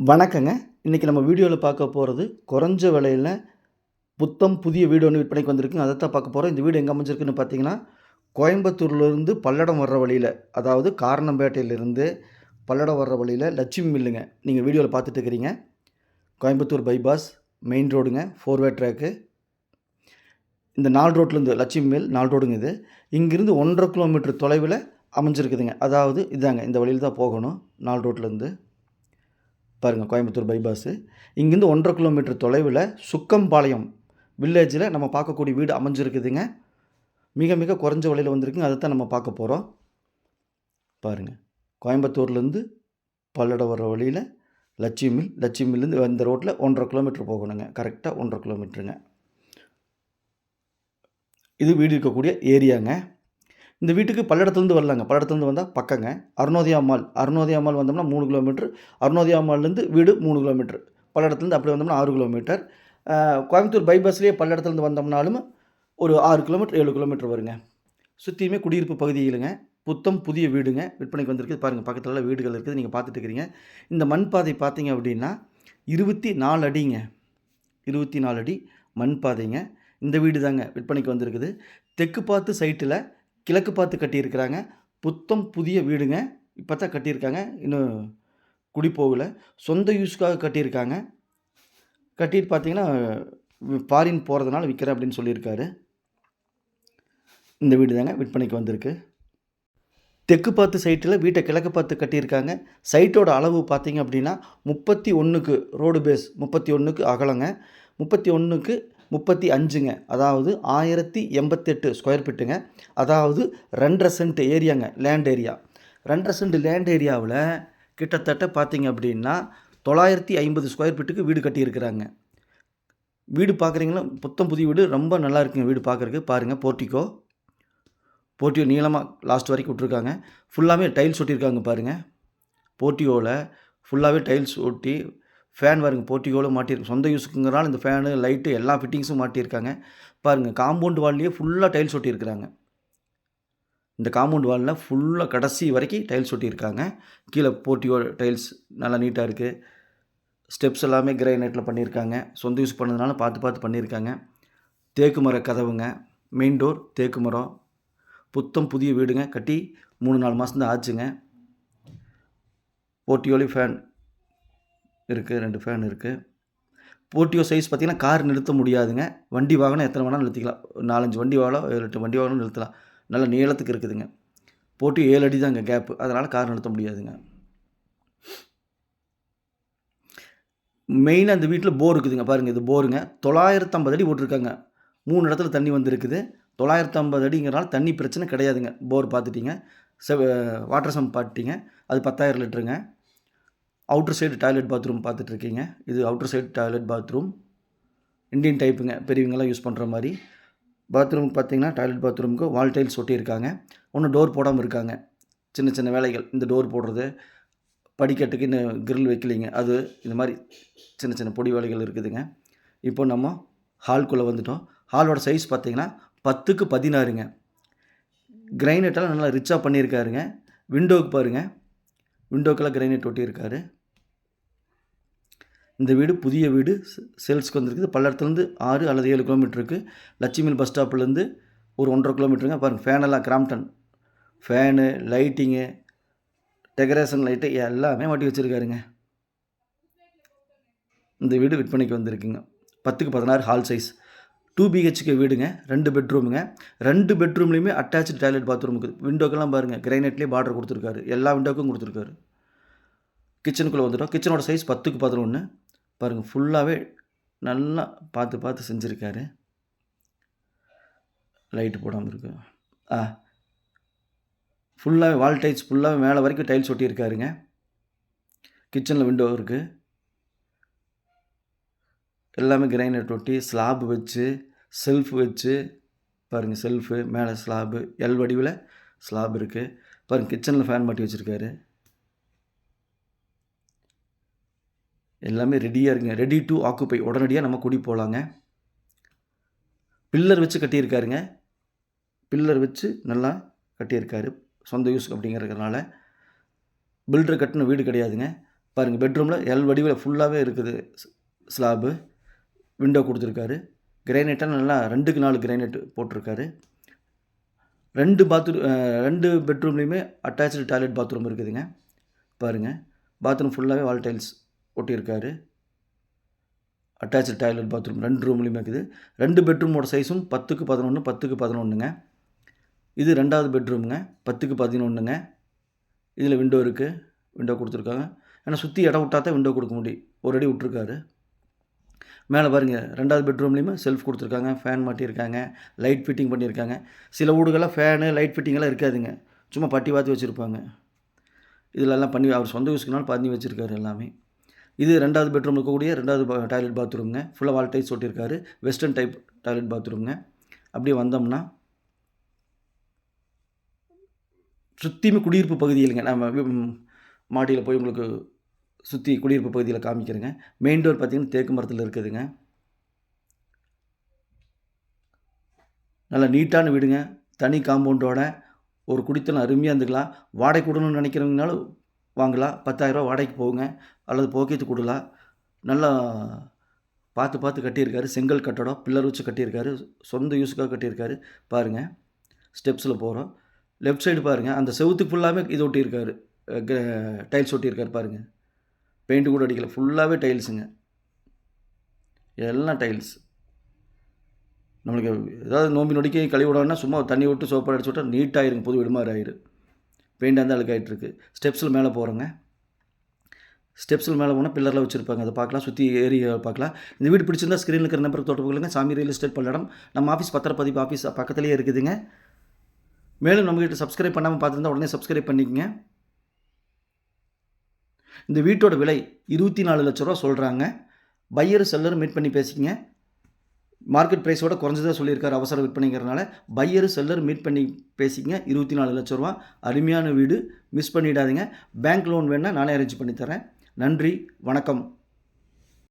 வணக்கங்க. இன்றைக்கி நம்ம வீடியோவில் பார்க்க போகிறது குறைஞ்ச விலையில் புத்தம் புதிய வீடு ஒன்று விற்பனைக்கு வந்திருக்குங்க. அதை தான் பார்க்க போகிறோம் இந்த வீடு எங்கே அமைஞ்சிருக்குன்னு பார்த்தீங்கன்னா கோயம்புத்தூர்லேருந்து பல்லடம் வர்ற வழியில் அதாவது காரணம்பேட்டையிலேருந்து பல்லடம் வர்ற வழியில் லட்சுமி மில்லுங்க நீங்கள் வீடியோவில் பார்த்துட்டு இருக்கிறீங்க. கோயம்புத்தூர் பைபாஸ் மெயின் ரோடுங்க ஃபோர்வே ட்ராக்கு இந்த நாலு ரோட்லேருந்து லட்சுமி மில் நாலு ரோடுங்க இது. இங்கேருந்து ஒன்றரை கிலோமீட்டர் தொலைவில் அமைஞ்சிருக்குதுங்க. அதாவது இதாங்க இந்த வழியில் தான் போகணும் நாலு ரோட்லேருந்து. பாருங்கள் கோயம்புத்தூர் பைபாஸு. இங்கேருந்து ஒன்றரை கிலோமீட்டர் தொலைவில் சுக்கம்பாளையம் வில்லேஜில் நம்ம பார்க்கக்கூடிய வீடு அமைஞ்சிருக்குதுங்க. மிக மிக குறைஞ்ச விலையில் வந்திருக்குங்க. அதை தான் நம்ம பார்க்க போகிறோம் பாருங்கள் கோயம்புத்தூர்லேருந்து பல்லடம் வர்ற வழியில் லட்சுமி மில் லட்சுமி மில்லேருந்து இந்த ரோட்டில் ஒன்றரை கிலோமீட்டர் போகணுங்க. கரெக்டாக ஒன்றரை கிலோமீட்டருங்க. இது வீடு இருக்கக்கூடிய ஏரியாங்க. இந்த வீட்டுக்கு பல்லடத்துலேருந்து வரலாங்க. பல்லடத்துலேருந்து வந்தால் பக்கங்க. அருணோதயா மால். அருணோதயா மால் வந்தோம்னா மூணு கிலோமீட்டர். அருணோதயா மால்லேருந்து வீடு மூணு கிலோமீட்டர். பல்லடத்துலேருந்து அப்படி வந்தோம்னா ஆறு கிலோமீட்டர். கோயம்புத்தூர் பைபாஸ்லேயே பல்லடத்துலேருந்து வந்தோம்னாலும் ஒரு ஆறு கிலோமீட்டர் ஏழு கிலோமீட்டர் வருங்க. சுற்றியுமே குடியிருப்பு பகுதியிலுங்க. புத்தம் புதிய வீடுங்க. விற்பனைக்கு வந்திருக்கு பாருங்கள் பக்கத்தில் வீடுகள் இருக்குது. நீங்கள் பார்த்துட்டு இருக்கிறீங்க. இந்த மண் பாதை பார்த்தீங்க அப்படின்னா இருபத்தி நாலு அடிங்க. இருபத்தி நாலு அடி மண் பாதைங்க. இந்த வீடு தாங்க விற்பனைக்கு வந்திருக்குது. தெற்கு பார்த்து சைட்டில் கிழக்கு பார்த்து கட்டியிருக்கிறாங்க. புத்தம் புதிய வீடுங்க. இப்போ தான் கட்டியிருக்காங்க. இன்னும் குடி போகல. சொந்த யூஸ்க்காக கட்டியிருக்காங்க. கட்டிட்டு பார்த்தீங்கன்னா ஃபாரின் போகிறதுனால விற்கிறேன் அப்படின்னு சொல்லியிருக்காரு. இந்த வீடு தாங்க விற்பனைக்கு வந்திருக்கு. தெற்கு பார்த்து சைட்டில் வீட்டை கிழக்கு பார்த்து கட்டியிருக்காங்க. சைட்டோட அளவு பார்த்தீங்க அப்படின்னா முப்பத்தி ஒன்றுக்கு ரோடு பேஸ் முப்பத்தி ஒன்றுக்கு அகலங்க. முப்பத்தி ஒன்றுக்கு முப்பத்தி அஞ்சுங்க. அதாவது ஆயிரத்தி எண்பத்தெட்டு ஸ்கொயர் ஃபீட்டுங்க அதாவது ரெண்டரை சென்ட் ஏரியாங்க லேண்ட் ஏரியா ரெண்டரை சென்ட் லேண்ட் ஏரியாவில் கிட்டத்தட்ட பார்த்தீங்க அப்படின்னா தொள்ளாயிரத்தி ஐம்பது ஸ்கொயர் ஃபீட்டுக்கு வீடு கட்டியிருக்கிறாங்க. வீடு பார்க்குறீங்களா புத்தம் புதிய வீடு ரொம்ப நல்லா இருக்குங்க வீடு பார்க்குறதுக்கு பாருங்கள் போர்ட்டிக்கோ போர்ட்டியோ நீளமாக லாஸ்ட் வரைக்கும் விட்ருக்காங்க ஃபுல்லாகவே டைல்ஸ் ஒட்டியிருக்காங்க பாருங்கள் போர்ட்டியோவில் ஃபுல்லாகவே டைல்ஸ் ஒட்டி ஃபேன் பாருங்க போர்ட்டியோவில் மாட்டியிருக்கு. சொந்த யூஸுக்குங்கிறனால இந்த ஃபேனு லைட்டு எல்லா ஃபிட்டிங்ஸும் மாட்டியிருக்காங்க. பாருங்கள் காம்பவுண்ட் வால்லையே ஃபுல்லாக டைல்ஸ் ஒட்டியிருக்கிறாங்க. இந்த காம்பவுண்ட் வாலில் ஃபுல்லாக கடைசி வரைக்கும் டைல்ஸ் ஒட்டியிருக்காங்க. கீழே போர்ட்டியோ டைல்ஸ் நல்லா நீட்டாக இருக்குது ஸ்டெப்ஸ் எல்லாமே கிரைனைட்டில் பண்ணியிருக்காங்க. சொந்த யூஸ் பண்ணதுனால பார்த்து பார்த்து பண்ணியிருக்காங்க. தேக்கு மர கதவுங்க மெயின் டோர் தேக்கு மரம். புத்தம் புதிய வீடுங்க கட்டி மூணு நாலு மாதம் தான் ஆச்சுங்க. போர்ட்டியோலி ஃபேன் இருக்குது ரெண்டு ஃபேன் இருக்குது போட்டியோ சைஸ் பார்த்திங்கன்னா கார் நிறுத்த முடியாதுங்க. வண்டி வாகனம் எத்தனை வேணாலும் நிறுத்திக்கலாம். நாலஞ்சு வண்டி வாகனம் ஏழு எட்டு வண்டி வாகனம் நிறுத்தலாம். நல்ல நீளத்துக்கு இருக்குதுங்க. போட்டி ஏழு அடி தாங்க கேப்பு அதனால் கார் நிறுத்த முடியாதுங்க. மெயினாக அந்த வீட்டில் போர் இருக்குதுங்க. பாருங்கள் இது போருங்க தொள்ளாயிரத்தம்பது அடி போட்டிருக்காங்க. மூணு இடத்துல தண்ணி வந்திருக்குது. தொள்ளாயிரத்தம்பது அடிங்கிறனால தண்ணி பிரச்சனை கிடையாதுங்க. போர் பார்த்துட்டிங்க. செவ வாட்டர் சம் பார்த்துட்டிங்க. அது பத்தாயிரம் லிட்டருங்க. அவுட்டர் சைடு டாய்லெட் பாத்ரூம் பார்த்துட்ருக்கீங்க. இது outer side toilet bathroom Indian டைப்புங்க பெரியவங்கெல்லாம் யூஸ் பண்ணுற மாதிரி. பாத்ரூம் பார்த்தீங்கன்னா டாய்லெட் பாத்ரூமுக்கு வால் டைல்ஸ் ஒட்டியிருக்காங்க. ஒன்றும் டோர் போடாமல் இருக்காங்க. சின்ன சின்ன வேலைகள். இந்த டோர் போடுறது படிக்கட்டுக்கு இன்னும் கிரில் வைக்கலிங்க. அது இந்த மாதிரி சின்ன சின்ன பொடி வேலைகள் இருக்குதுங்க. இப்போ நம்ம ஹால்குள்ளே வந்துட்டோம். ஹாலோட சைஸ் பார்த்தீங்கன்னா பத்துக்கு பதினாறுங்க. கிரைனட்டெல்லாம் நல்லா ரிச்சாக பண்ணியிருக்காருங்க. விண்டோவுக்கு பாருங்கள் விண்டோக்கெல்லாம் கிரைனட் ஒட்டியிருக்காரு. இந்த வீடு புதிய வீடு சே- சேல்ஸ்க்கு வந்திருக்குது. பல்லடத்துலேருந்து ஆறு அல்லது ஏழு கிலோமீட்டருக்கு லட்சுமி பஸ் ஸ்டாப்லேருந்து ஒரு ஒன்றரை கிலோமீட்டருங்க பாருங்கள் ஃபேனெல்லாம் Crompton. Fan lighting decoration light எல்லாமே மாட்டி வச்சுருக்காருங்க. இந்த வீடு விற்பனைக்கு வந்திருக்குங்க. பத்துக்கு பதினாறு ஹால் சைஸ் டூ பிஹெச்கே வீடுங்க. ரெண்டு பெட்ரூமுங்க ரெண்டு பெட்ரூம்லேயுமே அட்டாச்சு டாய்லெட் பாத்ரூம் இருக்குது. விண்டோக்கெல்லாம் பாருங்கள் கிரைனைட்லேயே பார்டர் கொடுத்துருக்காரு. எல்லா விண்டோக்கும் கொடுத்துருக்காரு. கிச்சனுக்குள்ளே வந்துட்டோம். கிச்சனோட சைஸ் பத்துக்கு பதினொன்று பாருங்கள் ஃபுல்லாகவே நல்லா பார்த்து பார்த்து செஞ்சுருக்காரு. லைட்டு போடாமல் இருக்கு. ஆ. ஃபுல்லாகவே வால் டைல்ஸ் ஃபுல்லாகவே மேலே வரைக்கும் டைல்ஸ் ஒட்டியிருக்காருங்க. கிச்சனில் விண்டோ இருக்குது எல்லாமே கிரைனைட் ஒட்டி ஸ்லாப் வச்சு செல்ஃப் வச்சு பாருங்கள் செல்ஃபு மேலே ஸ்லாபு எல் வடிவில் ஸ்லாப் இருக்குது பாருங்கள் கிச்சனில் ஃபேன் மாட்டி வச்சுருக்காரு. எல்லாமே ரெடியாக இருக்குங்க ரெடி டு ஆக்குப்பை உடனடியாக நம்ம குடி போகலாங்க பில்லர் வச்சு கட்டியிருக்காருங்க. பில்லர் வச்சு நல்லா கட்டியிருக்காரு. சொந்த யூஸ் அப்படிங்கிறதுனால. பில்டர் கட்டின வீடு கிடையாதுங்க. பாருங்கள் பெட்ரூமில் எல் வடிவில் ஃபுல்லாகவே இருக்குது. ஸ்லாபு விண்டோ கொடுத்துருக்காரு. கிரைனைட்டாக நல்லா ரெண்டுக்கு நாலு கிரைனைட் போட்டிருக்காரு. ரெண்டு பாத்ரூம் ரெண்டு பெட்ரூம்லேயுமே அட்டாச்சு டாய்லெட் பாத்ரூம் இருக்குதுங்க. பாருங்கள் பாத்ரூம் ஃபுல்லாகவே வால் டைல்ஸ் ஒட்டியிருக்காரு. அட்டாச்சு டாய்லெட் பாத்ரூம் ரெண்டு ரூம்லேயுமே இருக்குது. ரெண்டு பெட்ரூமோட சைஸும் பத்துக்கு பதினொன்று பத்துக்கு பதினொன்றுங்க இது ரெண்டாவது பெட்ரூமுங்க பத்துக்கு பதினொன்றுங்க இதில் விண்டோ இருக்குது விண்டோ கொடுத்துருக்காங்க. ஏன்னா சுற்றி இடம் விட்டா தான் விண்டோ கொடுக்க முடியும். ஒரு அடி விட்ருக்காரு மேலே பாருங்கள் ரெண்டாவது பெட்ரூம்லேயுமே செல்ஃப் கொடுத்துருக்காங்க. ஃபேன் மாட்டியிருக்காங்க லைட் ஃபிட்டிங் பண்ணியிருக்காங்க. சில வீடுகள்லாம் ஃபேனு லைட் ஃபிட்டிங்கெல்லாம் இருக்காதுங்க. சும்மா பட்டி பார்த்து வச்சுருப்பாங்க. இதிலெல்லாம் பண்ணி அவர் சொந்த யூஸ்க்குனாலும் பண்ணி வச்சுருக்காரு எல்லாமே. இது ரெண்டாவது பெட்ரூம் இருக்கக்கூடிய ரெண்டாவது டாய்லெட் பாத்ரூம்ங்க ஃபுல்லாக வால் டைல்ஸ் ஒட்டியிருக்காரு வெஸ்டர்ன் டைப் டாய்லெட் பாத்ரூம்ங்க அப்படியே வந்தோம்னா சுற்றியுமே குடியிருப்பு பகுதி இல்லைங்க நம்ம மாடியில் போய் உங்களுக்கு சுற்றி குடியிருப்பு பகுதியில் காமிக்கிறேங்க. மெயின் டோர் பார்த்தீங்கன்னா தேக்கு மரத்தில் இருக்குதுங்க. நல்லா நீட்டான வீடுங்க. தனி காம்பவுண்டோட ஒரு குடித்தனம் அருமையாக இருந்துக்கலாம். வாடகை கொடுணும்னு நினைக்கிறவங்கனாலும் வாங்கலாம். பத்தாயிரரூவா வாடகைக்கு போகுங்க. அல்லது போக்கியத்து கொடுலாம் நல்லா பார்த்து பார்த்து கட்டியிருக்காரு. செங்கல் கட்டடம் பில்லர் வச்சு கட்டியிருக்காரு. சொந்த யூஸுக்காக கட்டியிருக்காரு. பாருங்கள் ஸ்டெப்ஸில் போகிறோம் லெஃப்ட் சைடு பாருங்கள் அந்த செவுத்துக்கு ஃபுல்லாகவே இது ஒட்டியிருக்காரு. டைல்ஸ் ஒட்டியிருக்காரு பாருங்கள் பெயிண்ட் கூட அடிக்கல. ஃபுல்லாகவே டைல்ஸுங்க. எல்லாம் டைல்ஸ். நம்மளுக்கு ஏதாவது நோம்பி நொடிக்க கழுவி விடணும்னா சும்மா தண்ணி விட்டு சோப்பாக அடிச்சு விட்டா நீட்டாகிருங்க புது விடுமாறு மாதிரி ஆயிரு. பெயிண்ட் அந்த அழுக்காயிட்டுருக்கு. ஸ்டெப்ஸில் மேலே போகிறோங்க ஸ்டெப்ஸில் மேலே போனால் பில்லரில் வச்சுருப்பாங்க. அதை பார்க்கலாம். சுற்றி ஏரியா பார்க்கலாம். இந்த வீடு பிடிச்சிருந்தா ஸ்க்ரீனில் இருக்கிற நம்பருக்கு தொடர்பு கொள்ளுங்க சாமி ரியல் எஸ்டேட் பல்லடம். நம்ம ஆஃபீஸ் பத்திரப்பதிவு ஆஃபீஸ் பக்கத்துலேயே இருக்குதுங்க. மேலும் நம்மகிட்ட சப்ஸ்கிரைப் பண்ணாமல் பார்த்துருந்தா உடனே சப்ஸ்கிரைப் பண்ணிக்கங்க. இந்த வீட்டோட விலை இருபத்தி நாலு லட்ச ரூபா சொல்கிறாங்க பையர் செல்லர் மீட் பண்ணி பேசிக்கங்க. மார்க்கெட் ப்ரைஸோட குறைஞ்சதாக சொல்லியிருக்காரு அவசர விற்பனைங்கிறனால பையர் செல்லர் மீட் பண்ணி பேசிக்கங்க. இருபத்தி நாலு லட்ச ரூபா. அருமையான வீடு. மிஸ் பண்ணிடாதீங்க. பேங்க் லோன் வேணால் நானே அரேஞ்ச் பண்ணித்தரேன் நன்றி வணக்கம்.